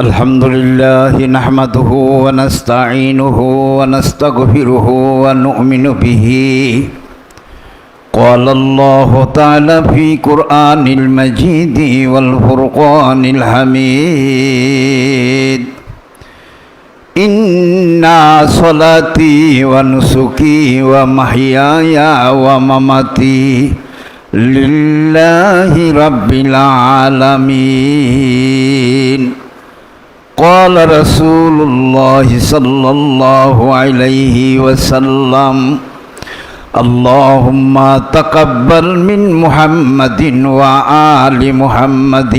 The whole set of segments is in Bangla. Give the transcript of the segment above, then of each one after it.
الحمد لله نحمده ونستعينه ونستغفره ونؤمن به. قال الله تعالى في قرآن المجيد والفرقان الحميد. إن صلاتي ونسكي ومحياي ومماتي لله رب العالمين. قال رسول الله صلى الله عليه وسلم اللهم تقبل من محمد وآل محمد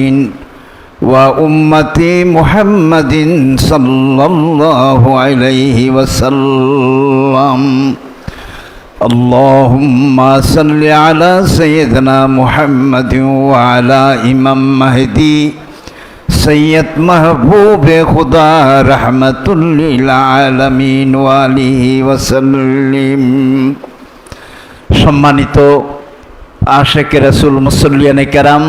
وأمة محمد صلى الله عليه وسلم اللهم صل على سيدنا محمد وعلى إمام مهدي সৈয়দ মাহবুব খুদা রহমতুল্লিল আলমিন ওয়ালিহি ওয়াসাল্লিম। সম্মানিত আশেক রসুল মুসল্লিয়ানে কেরাম,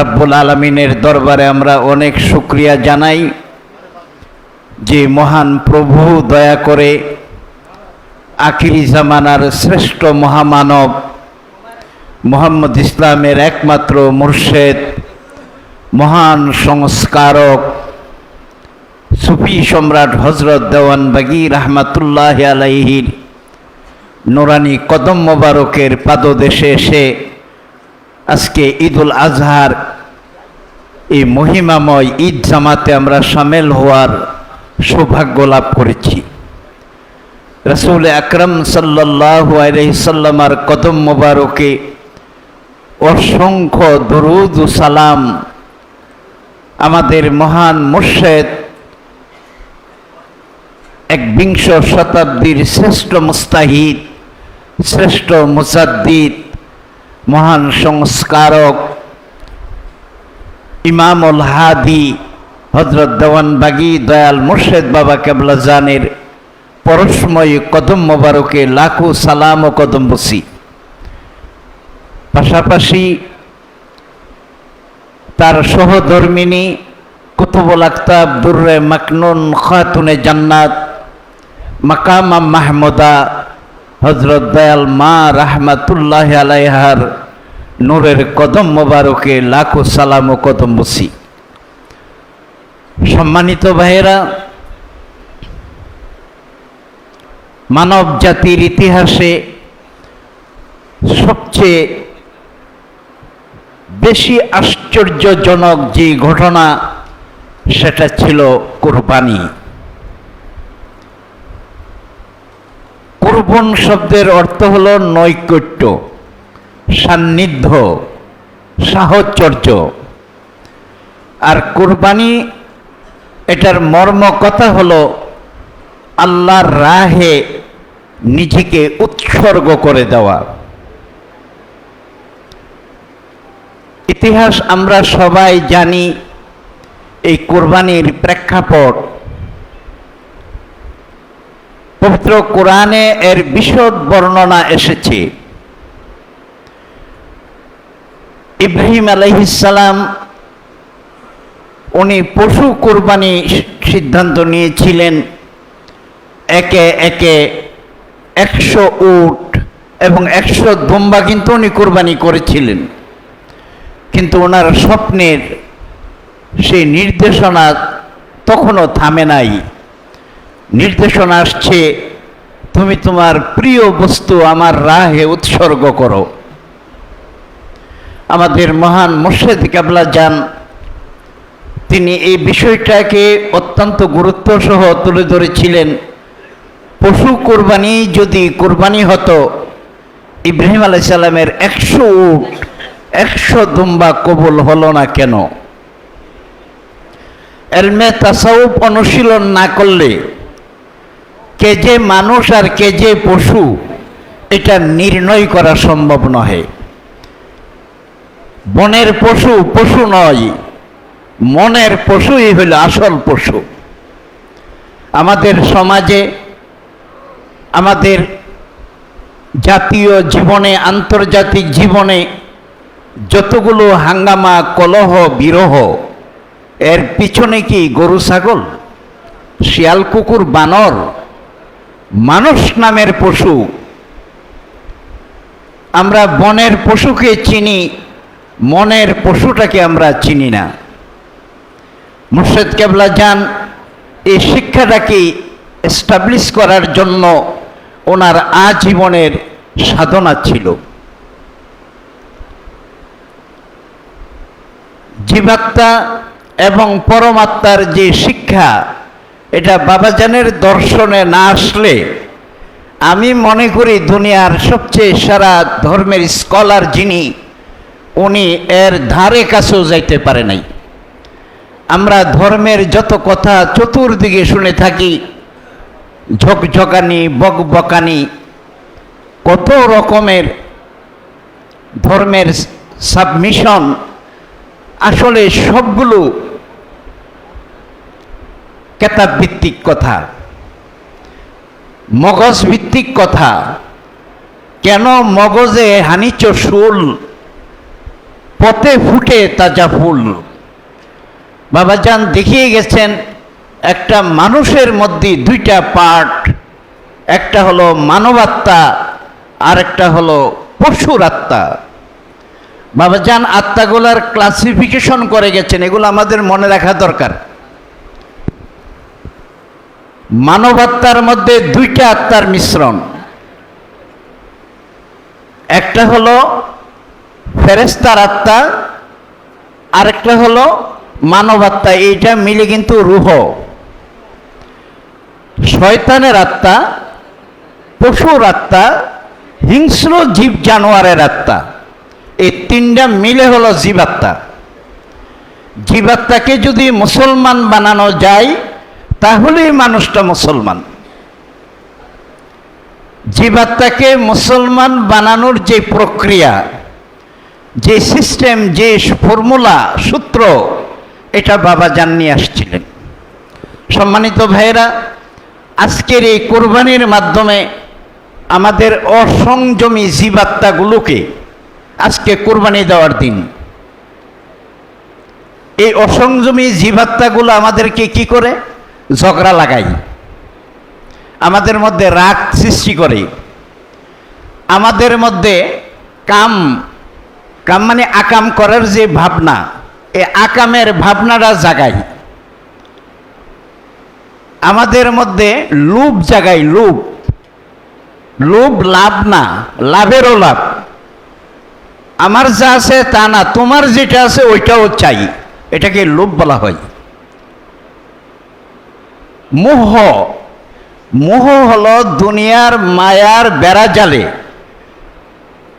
রব্বুল আলমিনের দরবারে আমরা অনেক শুক্রিয়া জানাই যে মহান প্রভু দয়া করে আখিরি জামানার শ্রেষ্ঠ মহামানব মোহাম্মদ ইসলামের একমাত্র মুর্শেদ মহান সংস্কারক সুফি সম্রাট হজরত দেওয়ান বাগি রহমাতুল্লাহ আলাইহির নোরানি কদম মোবারকের পাদদেশে এসে আজকে ঈদুল আজহার এই মহিমাময় ঈদ জামাতে আমরা সামেল হওয়ার সৌভাগ্য লাভ করেছি। রসুল আকরম সাল্লাহু আলহিসাল্লামার কদম মোবারকে অসংখ্য দরুদ সালাম আমাদের মহান মুর্শেদ, এক বিংশ শতাব্দীর শ্রেষ্ঠ মুস্তাহিদ, শ্রেষ্ঠ মুসাদ্দিদ মহান সংস্কারক, ইমামুল হাদি হজরত দেওয়ানবাগি দয়াল মুর্শেদ বাবা কেবলা জানের পরশময়ী কদম মোবারকে লাখো সালাম ও কদম বসি। পাশাপাশি তার সহধর্মিনী কুতুবুল আক্তাব দুর্রে মাকনুন খাতুনে জান্নাত, মাকামা মাহমুদা হজরত দয়াল মা রাহমাতুল্লাহ আলাইহার নূরের কদম মোবারকে লাখো সালাম ও কদম বসি সম্মানিত ভাইয়েরা, মানব জাতির ইতিহাসে সবচেয়ে বেশি আশ্চর্যজনক যে ঘটনা, সেটা ছিল কোরবানি। কোরবন শব্দের অর্থ হল নৈকট্য, সান্নিধ্য, সাহচর্য। আর কোরবানি, এটার মর্ম কথা হলো আল্লাহর রাহে নিজেকে উৎসর্গ করে দেওয়া। ইতিহাস আমরা সবাই জানি এই কোরবানির প্রেক্ষাপট। পবিত্র কোরআনে এর বিশদ বর্ণনা এসেছে। ইব্রাহিম আলহিসাল্লাম উনি পশু কোরবানি সিদ্ধান্ত নিয়েছিলেন। একে একে একশো উট এবং একশো দম্বা কিন্তু উনি কোরবানি করেছিলেন। কিন্তু ওনার স্বপ্নের সেই নির্দেশনা তখনও থামে নাই। নির্দেশনা আসছে, তুমি তোমার প্রিয় বস্তু আমার রাহে উৎসর্গ করো। আমাদের মহান মুর্শেদ কাবলা যান, তিনি এই বিষয়টাকে অত্যন্ত গুরুত্ব সহ তুলে ধরেছিলেন। পশু কোরবানি যদি কোরবানি হতো, ইব্রাহিম আলাইসাল্লামের একশো উট একশো দুম্বা কবুল হলো না কেন? এলমে তাসাউপ অনুশীলন না করলে কে যে মানুষ আর কে যে পশু, এটা নির্ণয় করা সম্ভব নহে। বনের পশু পশু নয়, মনের পশুই হইল আসল পশু। আমাদের সমাজে, আমাদের জাতীয় জীবনে, আন্তর্জাতিক জীবনে যতগুলো হাঙ্গামা, কলহ, বিরহ, এর পিছনে কি গরু, ছাগল? শিয়াল, কুকুর, বানর, মানুষ নামের পশু। আমরা বনের পশুকে চিনি, মনের পশুটাকে আমরা চিনি না। মুর্শেদ কেবলা যান, এই শিক্ষাটাকে এস্টাবলিশ করার জন্য ওনার আজীবনের সাধনা ছিল। জীবাত্মা এবং পরমাত্মার যে শিক্ষা, এটা বাবাজানের দর্শনে না আসলে আমি মনে করি দুনিয়ার সবচেয়ে সারা ধর্মের স্কলার যিনি, উনি এর ধারে কাছেও যাইতে পারে নাই। আমরা ধর্মের যত কথা চতুর্দিকে শুনে থাকি, ঝকঝকানি, বকবকানি, কত রকমের ধর্মের সাবমিশন আসলে সবগুলো কেতাব ভিত্তিক কথা, মগজ ভিত্তিক কথা। কেন মগজে হানিচ শুল, পথে ফুটে তাজা ফুল? বাবাজান দেখিয়ে গেছেন, একটা মানুষের মধ্যে দুইটা পার্ট, একটা হলো মানবাত্মা আর একটা হলো পশুর আত্মা বাবাজান, আত্মাগুলার ক্লাসিফিকেশন করে গেছেন, এগুলো আমাদের মনে রাখা দরকার। মানবাত্মার মধ্যে দুইটা আত্মার মিশ্রণ। একটা হলো ফেরেস্তার আত্মা, আরেকটা হলো মানবাত্মা, এইটা মিলে কিন্তু রুহ। শয়তানের আত্মা, পশুর আত্মা, হিংস্র জীব জানোয়ারের আত্মা। এই তিনটা মিলে হলো জীবাত্মা জীবাত্মাকে যদি মুসলমান বানানো যায়, তাহলেই মানুষটা মুসলমান। জীবাত্মাকে মুসলমান বানানোর যে প্রক্রিয়া, যে সিস্টেম, যে ফর্মুলা, সূত্র, এটা বাবা জানিয়ে আসছিলেন। সম্মানিত ভাইয়েরা, আজকের এই কোরবানির মাধ্যমে আমাদের অসংযমী জীবাত্মাগুলোকে আজকে কোরবানি দেওয়ার দিন। এই অসংযমী জীবাত্মাগুলো আমাদেরকে কি করে? ঝগড়া লাগাই আমাদের মধ্যে রাগ সৃষ্টি করে। আমাদের মধ্যে কাম কাম মানে আকাম করার যে ভাবনা, এই আকামের ভাবনাটা জাগায়। আমাদের মধ্যে লোভ জাগায়, লোভ। লোভ লাভ না, লাভেরও লাভ। আমার যা আছে তা না, তোমার যেটা আছে ওইটাও চাই। এটাকে লোভ বলা হয়। মোহ। মোহ হল দুনিয়ার মায়ার বেড়া জালে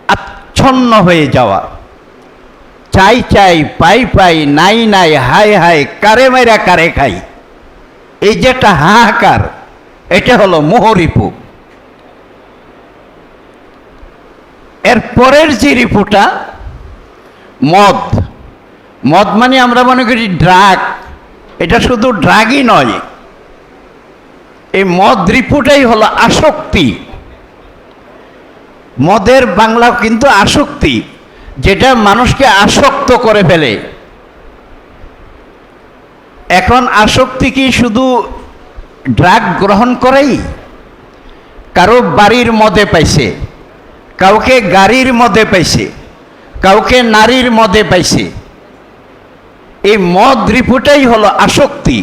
আচ্ছন্ন হয়ে যাওয়া। চাই চাই, পাই পাই, নাই নাই, হাই হাই, কারে মাইরা কারে খাই। এই যে একটা হাহাকার, এটা হলো মোহরিপু এর পরের যে রিপুটা মদ। মদ মানে আমরা মনে করি ড্রাগ এটা শুধু ড্রাগই নয়। এই মদ রিপুটাই হলো আসক্তি। মদের বাংলা কিন্তু আসক্তি, যেটা মানুষকে আসক্ত করে ফেলে। এখন আসক্তি কি শুধু ড্রাগ গ্রহণ করেই? কারও বাড়ির মদে পাইছে। কাউকে গাড়ির মধ্যে পাইছে, কাউকে নারীর মধ্যে পাইছে। এই মদ রিপুটাই হলো আসক্তি।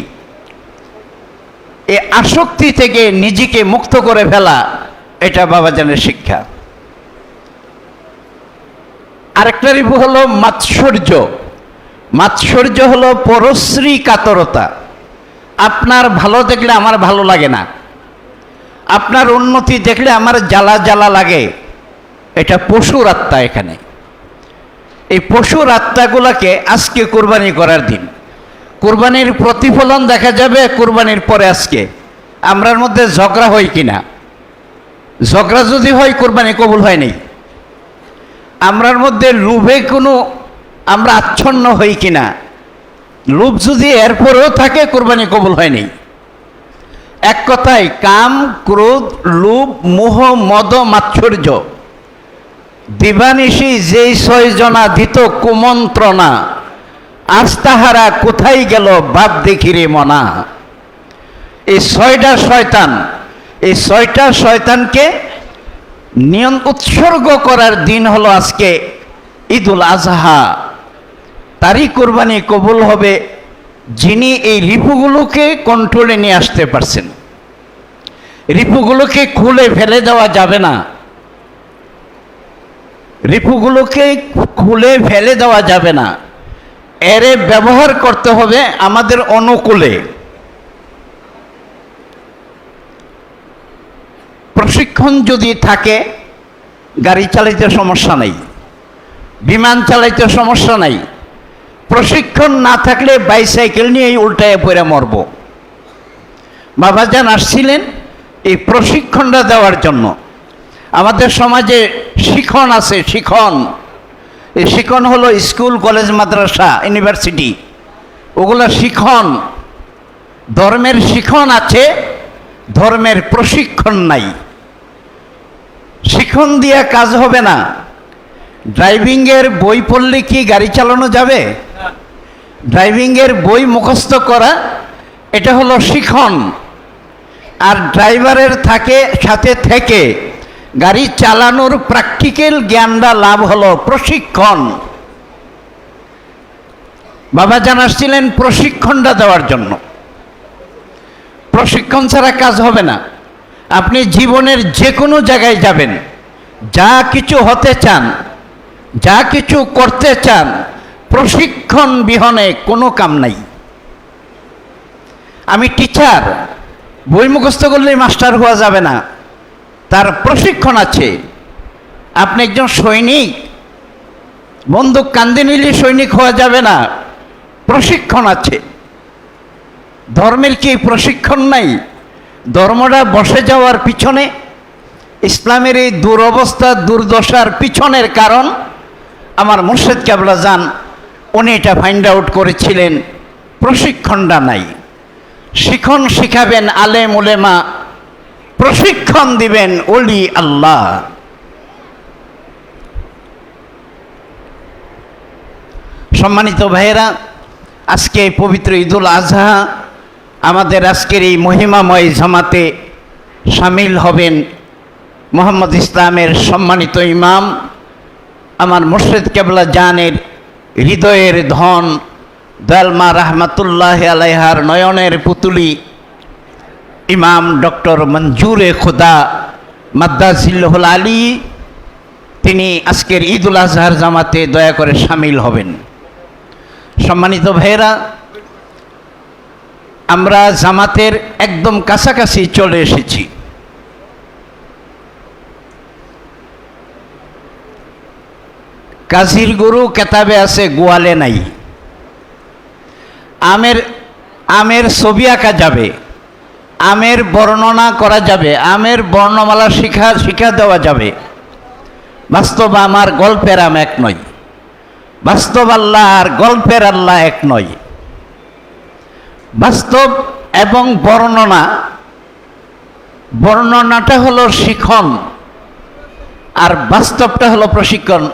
এই আসক্তি থেকে নিজেকে মুক্ত করে ফেলা এটা বাবাজানের শিক্ষা। আরেকটা রিপু হলো মাৎসর্য। মাৎসর্য হলো পরশ্রী কাতরতা। আপনার ভালো দেখলে আমার ভালো লাগে না। আপনার উন্নতি দেখলে আমার জ্বালা জ্বালা লাগে। এটা পশুর আত্মা এখানে। এই পশুর আত্মাগুলোকে আজকে কোরবানি করার দিন। কোরবানির প্রতিফলন দেখা যাবে, কোরবানির পরে আজকে। আমরার মধ্যে ঝগড়া হয় কিনা? ঝগড়া যদি হয়, কোরবানি কবুল হয় নাই। আমরার মধ্যে লোভে কোনো আমরা আচ্ছন্ন হই কিনা? লোভ যদি এরপরেও থাকে, কোরবানি কবুল হয়নি এক কথায়, কাম, ক্রোধ, লোভ, মোহ, মদ মাৎসর্য দিবানিশি যেই ছয়জনা দিত কুমন্ত্রণা, আজ তাহারা কোথায় গেল বাপ দেখি রে মনা। এই ছয়টা শয়তান এই ছয়টা শয়তানকে নিয়ন উৎসর্গ করার দিন হলো আজকে ঈদুল আজহা। তারই কোরবানি কবুল হবে যিনি এই রিপুগুলোকে কন্ট্রোলে নিয়ে আসতে পারছেন। রিপুগুলোকে খুলে ফেলে দেওয়া যাবে না। রিপুগুলোকে খুলে ফেলে দেওয়া যাবে না। এরে ব্যবহার করতে হবে আমাদের অনুকূলে। প্রশিক্ষণ যদি থাকে, গাড়ি চালাইতে সমস্যা নেই, বিমান চালাইতে সমস্যা নাই। প্রশিক্ষণ না থাকলে বাইসাইকেল নিয়েই উল্টায় পড়ে মরব। বাবাজান আসছিলেন এই প্রশিক্ষণটা দেওয়ার জন্য। আমাদের সমাজে শিখন আছে, শিখন। এই শিখন হলো স্কুল, কলেজ, মাদ্রাসা, ইউনিভার্সিটি। ওগুলো শিখন। ধর্মের শিখন আছে, ধর্মের প্রশিক্ষণ নাই। শিখন দিয়ে কাজ হবে না। ড্রাইভিংয়ের বই পড়লে কি গাড়ি চালানো যাবে? ড্রাইভিংয়ের বই মুখস্থ করা, এটা হলো শিখন। আর ড্রাইভারের থাকে, সাথে থেকে গাড়ি চালানোর প্র্যাকটিক্যাল জ্ঞানটা লাভ হলো প্রশিক্ষণ। বাবা জানাচ্ছিলেন প্রশিক্ষণটা দেওয়ার জন্য। প্রশিক্ষণ ছাড়া কাজ হবে না। আপনি জীবনের যে কোনো জায়গায় যাবেন, যা কিছু হতে চান, যা কিছু করতে চান, প্রশিক্ষণ বিহনে কোনো কাম নাই। আমি টিচার বই মুখস্থ করলেই মাস্টার হওয়া যাবে না। তার প্রশিক্ষণ আছে। আপনি একজন সৈনিক, বন্দুক কান্দে নিলে সৈনিক হওয়া যাবে না, প্রশিক্ষণ আছে। ধর্মের কি প্রশিক্ষণ নাই? ধর্মটা বসে যাওয়ার পিছনে, ইসলামের এই দুরবস্থা, দুর্দশার পিছনের কারণ, আমার মুর্শেদ কেবলা যান উনি এটা ফাইন্ড আউট করেছিলেন, প্রশিক্ষণটা নাই। শিখন শিখাবেন আলেম উলেমা প্রশিক্ষণ দিবেন ওলি আল্লাহ। সম্মানিত ভাইয়েরা, আজকে পবিত্র ঈদুল আজহা, আমাদের আজকের এই মহিমাময় জামাতে সামিল হবেন মোহাম্মদ ইসলামের সম্মানিত ইমাম, আমার মুর্শেদ কেবলা জানের হৃদয়ের ধন দয়ালমা রাহমাতুল্লাহ আলাইহার নয়নের পুতুলি ইমাম ডক্টর মঞ্জুরে খোদা মাদ্দাজিল্লহুল আলী, তিনি আজকের ঈদুল আজহার জামাতে দয়া করে সামিল হবেন। সম্মানিত ভাইয়েরা, আমরা জামাতের একদম কাছাকাছি চলে এসেছি। কাজীর গরু কেতাবে আছে, গোয়ালে নাই। আমের আমের ছবি আঁকা যাবে। আমের বর্ণনা করা যাবে, আমের বর্ণমালা শিখা শিখা দেওয়া যাবে। বাস্তব আমার গল্পের আম এক নয়। বাস্তব আল্লাহ আর গল্পের আল্লাহ এক নয়। বাস্তব এবং বর্ণনা, বর্ণনাটা হলো শিখন, আর বাস্তবটা হলো প্রশিক্ষণ।